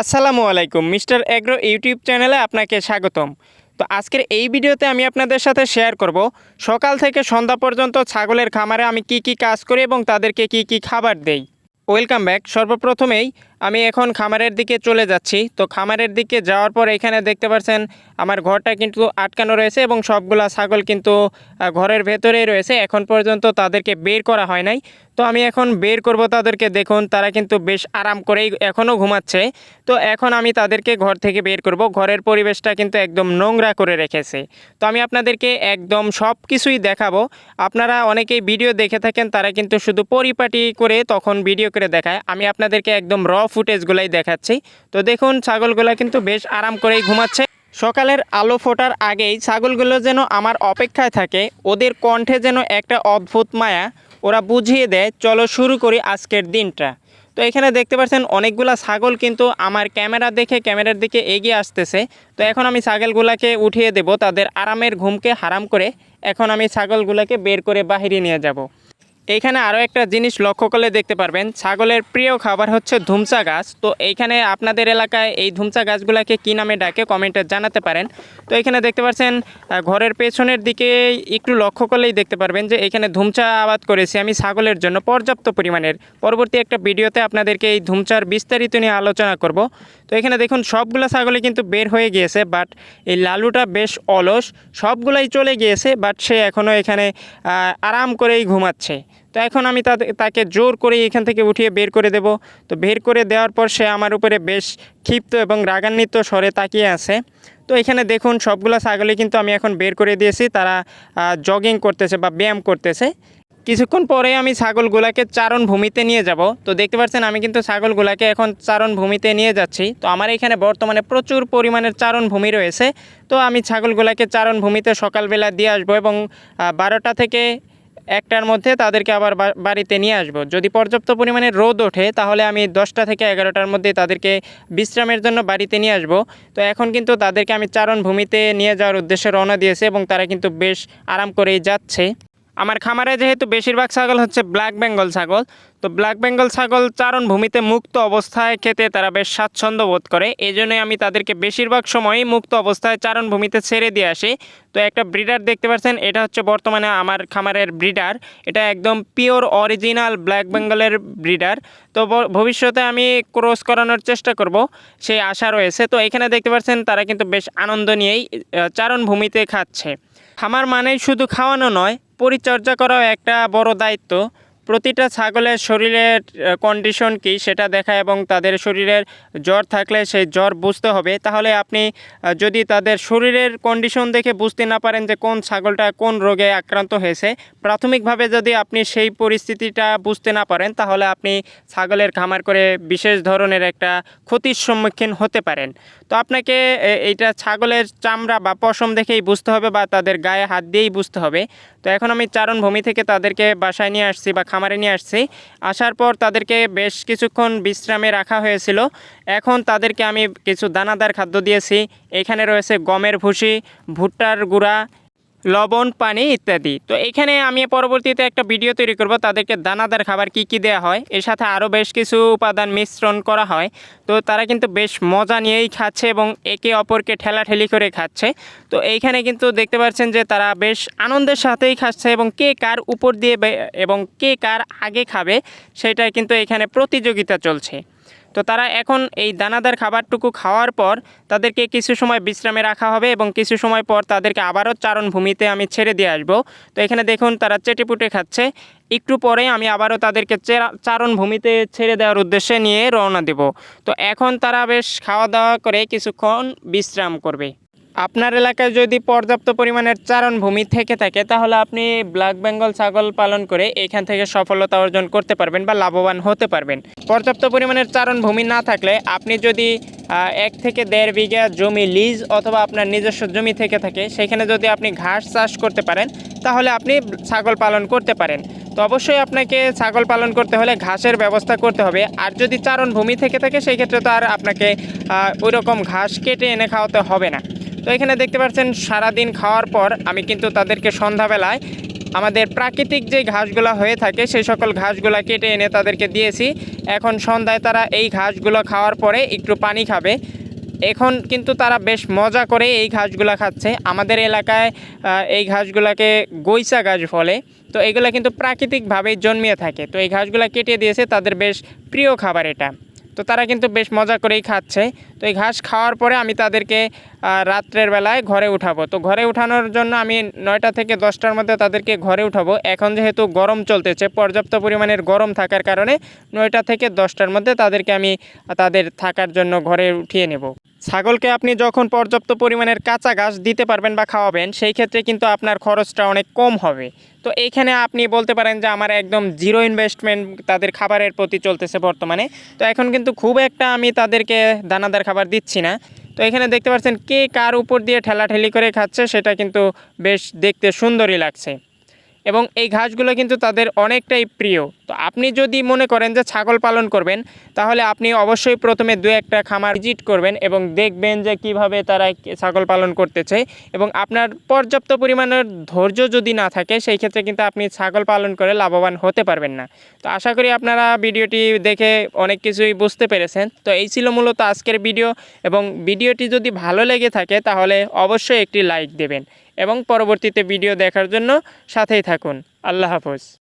আসসালামু আলাইকুম, mister agro YouTube চ্যানেলে আপনাকে স্বাগতম। তো আজকের এই ভিডিওতে আমি আপনাদের সাথে শেয়ার করব, সকাল থেকে সন্ধ্যা পর্যন্ত ছাগলের খামারে আমি কি কি কাজ করি এবং তাদেরকে কি কি খাবার দেই। Welcome back. সর্বপ্রথমেই আমি এখন খামারের দিকে চলে যাচ্ছি। তো খামারের দিকে যাওয়ার পর এখানে দেখতে পাচ্ছেন আমার ঘরটা কিন্তু আটকানো রয়েছে এবং সবগুলা ছাগল কিন্তু ঘরের ভেতরেই রয়েছে। এখন পর্যন্ত তাদেরকে বের করা হয় নাই। তো আমি এখন বের করব তাদেরকে দেখুন, তারা কিন্তু বেশ আরাম করেই এখনও ঘুমাচ্ছে। তো এখন আমি তাদেরকে ঘর থেকে বের করব। ঘরের পরিবেশটা কিন্তু একদম নোংরা করে রেখেছে। তো আমি আপনাদেরকে একদম সব কিছুই দেখাবো। আপনারা অনেকেই ভিডিও দেখে থাকেন, তারা কিন্তু শুধু পরিপাটি করে তখন ভিডিও করে দেখায়। আমি আপনাদেরকে একদম র ফুটেজগুলাই দেখাচ্ছি। তো দেখুন, ছাগলগুলা কিন্তু বেশ আরাম করেই ঘুমাচ্ছে। সকালের আলো ফোটার আগেই ছাগলগুলো যেন আমার অপেক্ষায় থাকে, ওদের কণ্ঠে যেন একটা অদ্ভুত মায়া, ওরা বুঝিয়ে দেয়, চলো শুরু করি আজকের দিনটা। তো এখানে দেখতে পাচ্ছেন, অনেকগুলা ছাগল কিন্তু আমার ক্যামেরা দেখে ক্যামেরার দিকে এগিয়ে আসতেছে। তো এখন আমি ছাগলগুলাকে উঠিয়ে দেব, তাদের আরামের ঘুমকে হারাম করে। এখন আমি ছাগলগুলাকে বের করে বাহিরে নিয়ে যাব। এইখানে আরও একটা জিনিস লক্ষ্য করলে দেখতে পারবেন, ছাগলের প্রিয় খাবার হচ্ছে ধুমচা গাছ। তো এইখানে আপনাদের এলাকায় এই ধুমচা গাছগুলোকে কী নামে ডাকে কমেন্টে জানাতে পারেন। তো এখানে দেখতে পাচ্ছেন ঘরের পেছনের দিকে একটু লক্ষ্য করলেই দেখতে পারবেন যে এখানে ধুমচা আবাদ করেছি আমি ছাগলের জন্য পর্যাপ্ত পরিমাণের। পরবর্তী একটা ভিডিওতে আপনাদেরকে এই ধুমচার বিস্তারিত নিয়ে আলোচনা করব। তো এখানে দেখুন, সবগুলো ছাগলই কিন্তু বের হয়ে গিয়েছে বাট এই লালুটা বেশ অলস। সবগুলাই চলে গিয়েছে বাট সে এখনও এখানে আরাম করেই ঘুমাচ্ছে। তো এখন আমি তাকে জোর করে এখান থেকে উঠিয়ে বের করে দেব। তো বের করে দেওয়ার পর সে আমার উপরে বেশ ক্ষিপ্ত এবং রাগান্বিত স্বরে তাকিয়ে আছে। তো এখানে দেখুন, সবগুলো ছাগলই কিন্তু আমি এখন বের করে দিয়েছি। তারা জগিং করতেছে বা ব্যায়াম করতেছে। কিছুক্ষণ পরে আমি ছাগলগুলাকে চারণ ভূমিতে নিয়ে যাব। তো দেখতে পাচ্ছেন, আমি কিন্তু ছাগলগুলাকে এখন চারণ ভূমিতে নিয়ে যাচ্ছি। তো আমার এখানে বর্তমানে প্রচুর পরিমাণের চারণ ভূমি রয়েছে। তো আমি ছাগলগুলাকে চারণ ভূমিতে সকালবেলা দিয়ে আসব এবং বারোটা থেকে একটার মধ্যে তাদেরকে আবার বাড়িতে নিয়ে আসব। যদি পর্যাপ্ত পরিমাণে রোদ ওঠে, তাহলে আমি দশটা থেকে এগারোটার মধ্যে তাদেরকে বিশ্রামের জন্য বাড়িতে নিয়ে আসব। তো এখন কিন্তু তাদেরকে আমি চারণ ভূমিতে নিয়ে যাওয়ার উদ্দেশ্যে রওনা দিয়েছে এবং তারা কিন্তু বেশ আরাম করেই যাচ্ছে। আমার খামারে যেহেতু বেশিরভাগ ছাগল হচ্ছে ব্ল্যাক বেঙ্গল ছাগল তো ব্ল্যাক বেঙ্গল ছাগল চারণ ভূমিতে মুক্ত অবস্থায় খেতে তারা বেশ স্বাচ্ছন্দ্য বোধ করে। এই আমি তাদেরকে বেশিরভাগ সময়ই মুক্ত অবস্থায় চারণ ভূমিতে ছেড়ে দিয়ে আসি। তো একটা ব্রিডার দেখতে পাচ্ছেন এটা হচ্ছে বর্তমানে আমার খামারের ব্রিডার। এটা একদম পিওর অরিজিনাল ব্ল্যাক বেঙ্গলের ব্রিডার। তো ভবিষ্যতে আমি ক্রস করানোর চেষ্টা করব সেই আশা রয়েছে। তো এখানে দেখতে পাচ্ছেন তারা কিন্তু বেশ আনন্দ নিয়েই আহ, চারণ ভূমিতে খাচ্ছে। খামার মানেই শুধু খাওয়ানো নয় পরিচর্যা করাও একটা বড় দায়িত্ব। প্রতিটা ছাগলের শরীরের কন্ডিশন কী সেটা দেখা এবং তাদের শরীরের জ্বর থাকলে সেই জ্বর বুঝতে হবে। তাহলে আপনি যদি তাদের শরীরের কন্ডিশন দেখে বুঝতে না পারেন যে কোন ছাগলটা কোন রোগে আক্রান্ত হয়েছে, প্রাথমিকভাবে যদি আপনি সেই পরিস্থিতিটা বুঝতে না পারেন, তাহলে আপনি ছাগলের খামার করে বিশেষ ধরনের একটা ক্ষতির সম্মুখীন হতে পারেন। তো আপনাকে এইটা ছাগলের চামড়া বা পশম দেখেই বুঝতে হবে বা তাদের গায়ে হাত দিয়েই বুঝতে হবে। তো এখন আমি চারণ ভূমি থেকে তাদেরকে বাসায় নিয়ে আসছি বা খামারে নিয়ে আসছি। আসার পর তাদেরকে বেশ কিছুক্ষণ বিশ্রামে রাখা হয়েছিল। এখন তাদেরকে আমি কিছু দানাদার খাদ্য দিয়েছি। এখানে রয়েছে গমের ভুসি, ভুট্টার গুঁড়া লবণ, পানি ইত্যাদি। তো এখানে আমি পরবর্তীতে একটা ভিডিও তৈরি করব। তাদেরকে দানাদার খাবার কি কি দেওয়া হয়? এর সাথে আরও বেশ কিছু উপাদান মিশ্রণ করা হয়। তো তারা কিন্তু বেশ মজা নিয়েই খাচ্ছে এবং একে অপরকে ঠেলাঠেলি করে খাচ্ছে। তো এইখানে কিন্তু দেখতে পাচ্ছেন যে তারা বেশ আনন্দের সাথেই খাচ্ছে এবং কে কার উপর দিয়ে এবং কে কার আগে খাবে, সেটা কিন্তু এখানে প্রতিযোগিতা চলছে। তো তারা এখন এই দানাদার খাবারটুকু খাওয়ার পর তাদেরকে কিছু সময় বিশ্রামে রাখা হবে এবং কিছু সময় পর তাদেরকে আবারও চারণ ভূমিতে আমি ছেড়ে দিয়ে আসব। তো এখানে দেখুন তারা চেটেপুটে খাচ্ছে। একটু পরে আমি আবারও তাদেরকে চেরা- চারণ ভূমিতে ছেড়ে দেওয়ার উদ্দেশ্যে নিয়ে রওনা দেব। তো এখন তারা বেশ খাওয়া দাওয়া করে কিছুক্ষণ বিশ্রাম করবে। আপনার এলাকায় যদি পর্যাপ্ত পরিমাণের চারণ ভূমি থেকে থাকে, তাহলে আপনি ব্ল্যাক বেঙ্গল ছাগল পালন করে এখান থেকে সফলতা অর্জন করতে পারবেন বা লাভবান হতে পারবেন। পর্যাপ্ত পরিমাণের চারণ ভূমি না থাকলে আপনি যদি এক থেকে দেড় বিঘা জমি লিজ অথবা আপনার নিজস্ব জমি থেকে থাকে, সেখানে যদি আপনি ঘাস চাষ করতে পারেন, তাহলে আপনি ছাগল পালন করতে পারেন। তো অবশ্যই আপনাকে ছাগল পালন করতে হলে ঘাসের ব্যবস্থা করতে হবে। আর যদি চারণ ভূমি থেকে থাকে সেই ক্ষেত্রে তো আর আপনাকে ওই রকম ঘাস কেটে এনে খাওয়াতে হবে না। তো এখানে দেখতে পাচ্ছেন সারাদিন খাওয়ার পর আমি কিন্তু তাদেরকে সন্ধ্যাবেলায় আমাদের প্রাকৃতিক যে ঘাসগুলো হয়ে থাকে, সেই সকল ঘাসগুলো কেটে এনে তাদেরকে দিয়েছি। এখন সন্ধ্যায় তারা এই ঘাসগুলো খাওয়ার পরে একটু পানি খাবে। এখন কিন্তু তারা বেশ মজা করে এই ঘাসগুলো খাচ্ছে। আমাদের এলাকায় এই ঘাসগুলোকে গৈসা ঘাস বলে। তো এগুলো কিন্তু প্রাকৃতিকভাবেই জন্মিয়ে থাকে। তো এই ঘাসগুলো কেটে দিয়েছে তাদের বেশ প্রিয় খাবার এটা। তো তারা কিন্তু বেশ মজা করেই খাচ্ছে। তো এই ঘাস খাওয়ার পরে আমি তাদেরকে রাত্রের বেলায় ঘরে উঠাবো। তো ঘরে উঠানোর জন্য আমি নয়টা থেকে দশটার মধ্যে তাদেরকে ঘরে উঠাবো। এখন যেহেতু গরম চলতেছে, পর্যাপ্ত পরিমাণের গরম থাকার কারণে নয়টা থেকে দশটার মধ্যে তাদেরকে আমি তাদের থাকার জন্য ঘরে উঠিয়ে নেব। ছাগলকে আপনি যখন পর্যাপ্ত পরিমাণের কাঁচা ঘাস দিতে পারবেন বা খাওয়াবেন, সেই ক্ষেত্রে কিন্তু আপনার খরচটা অনেক কম হবে। তো এইখানে আপনি বলতে পারেন যে আমার একদম জিরো ইনভেস্টমেন্ট তাদের খাবারের প্রতি চলতেছে বর্তমানে। তো এখন কিন্তু খুব একটা আমি তাদেরকে দানাদার খাবার দিচ্ছি না। তো এখানে দেখতে পাচ্ছেন কে কার উপর দিয়ে ঠেলাঠেলি করে খাচ্ছে, সেটা কিন্তু বেশ দেখতে সুন্দরই লাগছে। এবং এই ঘাসগুলো কিন্তু তাদের অনেকটাই প্রিয়। তো আপনি যদি মনে করেন যে ছাগল পালন করবেন, তাহলে আপনি অবশ্যই প্রথমে দু একটা খামার ভিজিট করবেন এবং দেখবেন যে কীভাবে তারা ছাগল পালন করতেছে এবং আপনার পর্যাপ্ত পরিমাণের ধৈর্য যদি না থাকে, সেই ক্ষেত্রে কিন্তু আপনি ছাগল পালন করে লাভবান হতে পারবেন না। তো আশা করি আপনারা ভিডিওটি দেখে অনেক কিছুই বুঝতে পেরেছেন। তো এই ছিল মূলত আজকের ভিডিও এবং ভিডিওটি যদি ভালো লেগে থাকে, তাহলে অবশ্যই একটি লাইক দেবেন। এবং পরবর্তীতে ভিডিও দেখার জন্য সাথেই থাকুন। আল্লাহ হাফোজ।